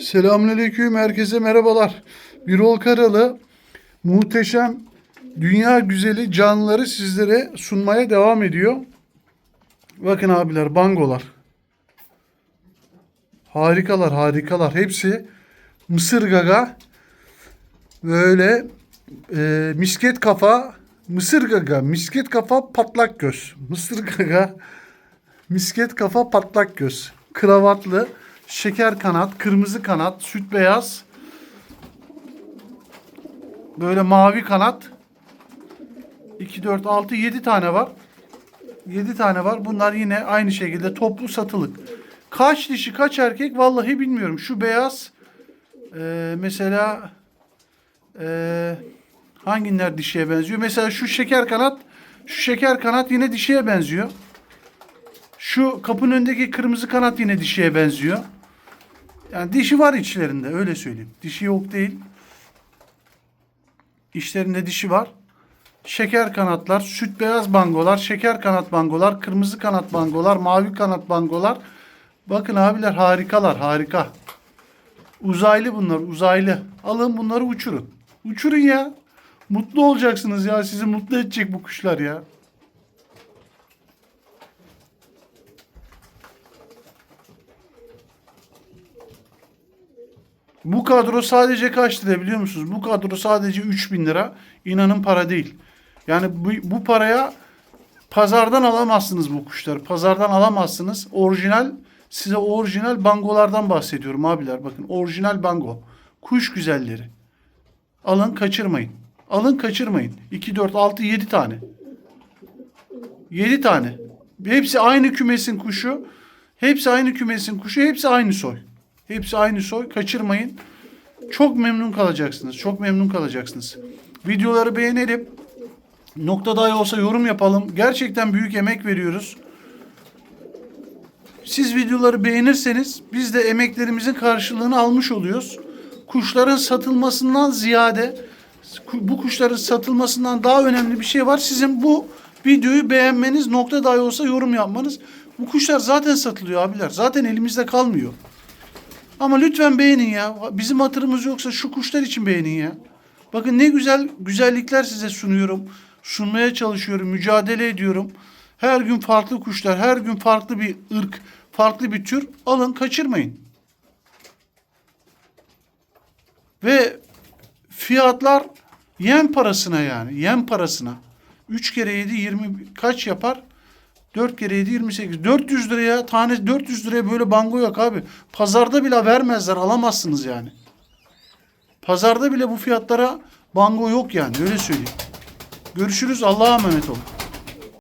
Selamünaleyküm herkese merhabalar. Birol Karalı muhteşem dünya güzeli canlıları sizlere sunmaya devam ediyor. Bakın abiler bangolar. Harikalar harikalar hepsi mısır gaga böyle e, misket kafa mısır gaga misket kafa patlak göz mısır gaga Misket kafa patlak göz. Kravatlı, şeker kanat, kırmızı kanat, süt beyaz. Böyle mavi kanat. 2, 4, 6, 7 tane var. 7 tane var. Bunlar yine aynı şekilde toplu satılık. Kaç dişi kaç erkek vallahi bilmiyorum. Şu beyaz e, mesela e, hangiler dişiye benziyor? Mesela şu şeker kanat şu şeker kanat yine dişiye benziyor. Şu kapının önündeki kırmızı kanat yine dişiye benziyor. Yani dişi var içlerinde öyle söyleyeyim. Dişi yok değil. İçlerinde dişi var. Şeker kanatlar, süt beyaz bangolar, şeker kanat bangolar, kırmızı kanat bangolar, mavi kanat bangolar. Bakın abiler harikalar, harika. Uzaylı bunlar, uzaylı. Alın bunları uçurun. Uçurun ya. Mutlu olacaksınız ya. Sizi mutlu edecek bu kuşlar ya. Bu kadro sadece kaç lira biliyor musunuz? Bu kadro sadece 3000 lira. İnanın para değil. Yani bu, bu paraya pazardan alamazsınız bu kuşları. Pazardan alamazsınız. Orijinal size orijinal bangolardan bahsediyorum abiler. Bakın orijinal bango. Kuş güzelleri. Alın kaçırmayın. Alın kaçırmayın. 2, 4, 6, 7 tane. 7 tane. Hepsi aynı kümesin kuşu. Hepsi aynı kümesin kuşu. Hepsi aynı soy. Hepsi aynı soy. Kaçırmayın. Çok memnun kalacaksınız. Çok memnun kalacaksınız. Videoları beğenelim. Nokta dahi olsa yorum yapalım. Gerçekten büyük emek veriyoruz. Siz videoları beğenirseniz biz de emeklerimizin karşılığını almış oluyoruz. Kuşların satılmasından ziyade bu kuşların satılmasından daha önemli bir şey var. Sizin bu videoyu beğenmeniz, nokta dahi olsa yorum yapmanız. Bu kuşlar zaten satılıyor abiler. Zaten elimizde kalmıyor. Ama lütfen beğenin ya. Bizim hatırımız yoksa şu kuşlar için beğenin ya. Bakın ne güzel güzellikler size sunuyorum. Sunmaya çalışıyorum, mücadele ediyorum. Her gün farklı kuşlar, her gün farklı bir ırk, farklı bir tür. Alın kaçırmayın. Ve fiyatlar yem parasına yani. Yem parasına. 3 kere 7 20 kaç yapar? 4 kere 7 28. 400 liraya tane 400 liraya böyle bango yok abi. Pazarda bile vermezler alamazsınız yani. Pazarda bile bu fiyatlara bango yok yani öyle söyleyeyim. Görüşürüz Allah'a emanet olun.